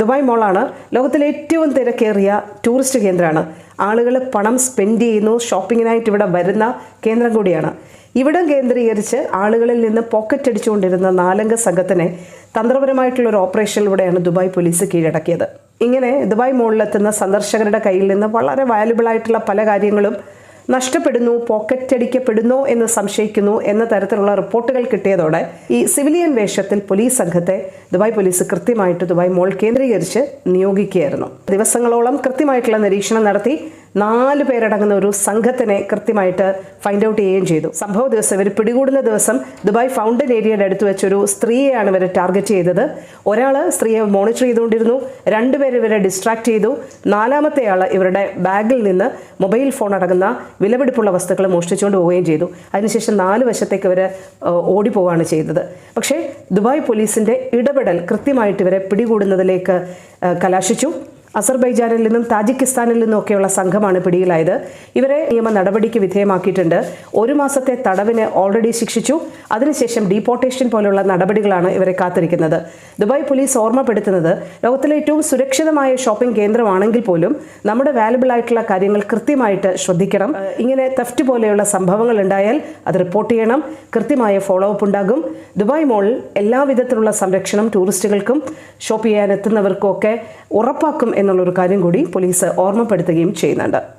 Dubai മോളാണ്. ലോകത്തിലെ ഏറ്റവും തിരക്കേറിയ ടൂറിസ്റ്റ് കേന്ദ്രമാണ്. ആളുകൾ പണം സ്പെൻഡ് ചെയ്യുന്നു ഷോപ്പിങ്ങിനായിട്ട് ഇവിടെ വരുന്ന കേന്ദ്രം കൂടിയാണ്. ഇവിടം കേന്ദ്രീകരിച്ച് ആളുകളിൽ നിന്ന് പോക്കറ്റ് അടിച്ചുകൊണ്ടിരുന്ന നാലംഗ സംഘത്തിനെ തന്ത്രപരമായിട്ടുള്ള ഒരു ഓപ്പറേഷനിലൂടെയാണ് ദുബായ് പോലീസ് കീഴടക്കിയത്. ഇങ്ങനെ ദുബായ് മോളിലെത്തുന്ന സന്ദർശകരുടെ കയ്യിൽ നിന്ന് വളരെ വാല്യുബിൾ ആയിട്ടുള്ള പല കാര്യങ്ങളും നഷ്ടപ്പെടുന്നു പോക്കറ്റ് അടിക്കപ്പെടുന്നു എന്ന് സംശയിക്കുന്നു എന്ന തരത്തിലുള്ള റിപ്പോർട്ടുകൾ കിട്ടിയതോടെ ഈ സിവിലിയൻ വേഷത്തിൽ പോലീസ് സംഘത്തെ ദുബായ് പോലീസ് കൃത്യമായിട്ട് ദുബായ് മോൾ കേന്ദ്രീകരിച്ച് നിയോഗിക്കുകയായിരുന്നു. ദിവസങ്ങളോളം കൃത്യമായിട്ടുള്ള നിരീക്ഷണം നടത്തി നാല് പേരടങ്ങുന്ന ഒരു സംഘത്തിനെ കൃത്യമായിട്ട് ഫൈൻഡ് ഔട്ട് ചെയ്യുകയും ചെയ്തു. സംഭവ ദിവസം ഇവർ പിടികൂടുന്ന ദിവസം ദുബായ് ഫൗണ്ടൻ ഏരിയയുടെ അടുത്ത് വെച്ചൊരു സ്ത്രീയെയാണ് ഇവർ ടാർഗറ്റ് ചെയ്തത്. ഒരാൾ സ്ത്രീയെ മോണിറ്റർ ചെയ്തുകൊണ്ടിരുന്നു. രണ്ടുപേർ ഇവരെ ഡിസ്ട്രാക്ട് ചെയ്തു. നാലാമത്തെ ആൾ ഇവരുടെ ബാഗിൽ നിന്ന് മൊബൈൽ ഫോൺ അടങ്ങുന്ന വിലപിടിപ്പുള്ള വസ്തുക്കൾ മോഷ്ടിച്ചുകൊണ്ട് പോവുകയും ചെയ്തു. അതിനുശേഷം നാല് വശത്തേക്ക് ഇവർ ഓടിപ്പോവാണ് ചെയ്തത്. പക്ഷേ ദുബായ് പോലീസിന്റെ ഇടപെടൽ കൃത്യമായിട്ട് ഇവരെ പിടികൂടുന്നതിലേക്ക് കലാശിച്ചു. അസർബൈജാനിൽ നിന്നും താജിക്കിസ്ഥാനിൽ നിന്നും ഒക്കെയുള്ള സംഘമാണ് പിടിയിലായത്. ഇവരെ നിയമ നടപടിക്ക് വിധേയമാക്കിയിട്ടുണ്ട്. ഒരു മാസത്തെ തടവിന് ഓൾറെഡി ശിക്ഷിച്ചു. അതിനുശേഷം ഡീപ്പോർട്ടേഷൻ പോലുള്ള നടപടികളാണ് ഇവരെ കാത്തിരിക്കുന്നത്. ദുബായ് പോലീസ് ഓർമ്മപ്പെടുത്തുന്നത് ലോകത്തിലെ ഏറ്റവും സുരക്ഷിതമായ ഷോപ്പിംഗ് കേന്ദ്രമാണെങ്കിൽ പോലും നമ്മുടെ വാലുബിൾ ആയിട്ടുള്ള കാര്യങ്ങൾ കൃത്യമായിട്ട് ശ്രദ്ധിക്കണം. ഇങ്ങനെ തെഫ്റ്റ് പോലെയുള്ള സംഭവങ്ങൾ ഉണ്ടായാൽ അത് റിപ്പോർട്ട് ചെയ്യണം. കൃത്യമായ ഫോളോ അപ്പ് ഉണ്ടാകും. ദുബായ് മോളിൽ എല്ലാവിധത്തിലുള്ള സംരക്ഷണം ടൂറിസ്റ്റുകൾക്കും ഷോപ്പ് ചെയ്യാൻ എത്തുന്നവർക്കും ഒക്കെ ഉറപ്പാക്കും എന്നുള്ളൊരു കാര്യം കൂടി പോലീസ് ഓർമ്മപ്പെടുത്തുകയും ചെയ്യുന്നുണ്ട്.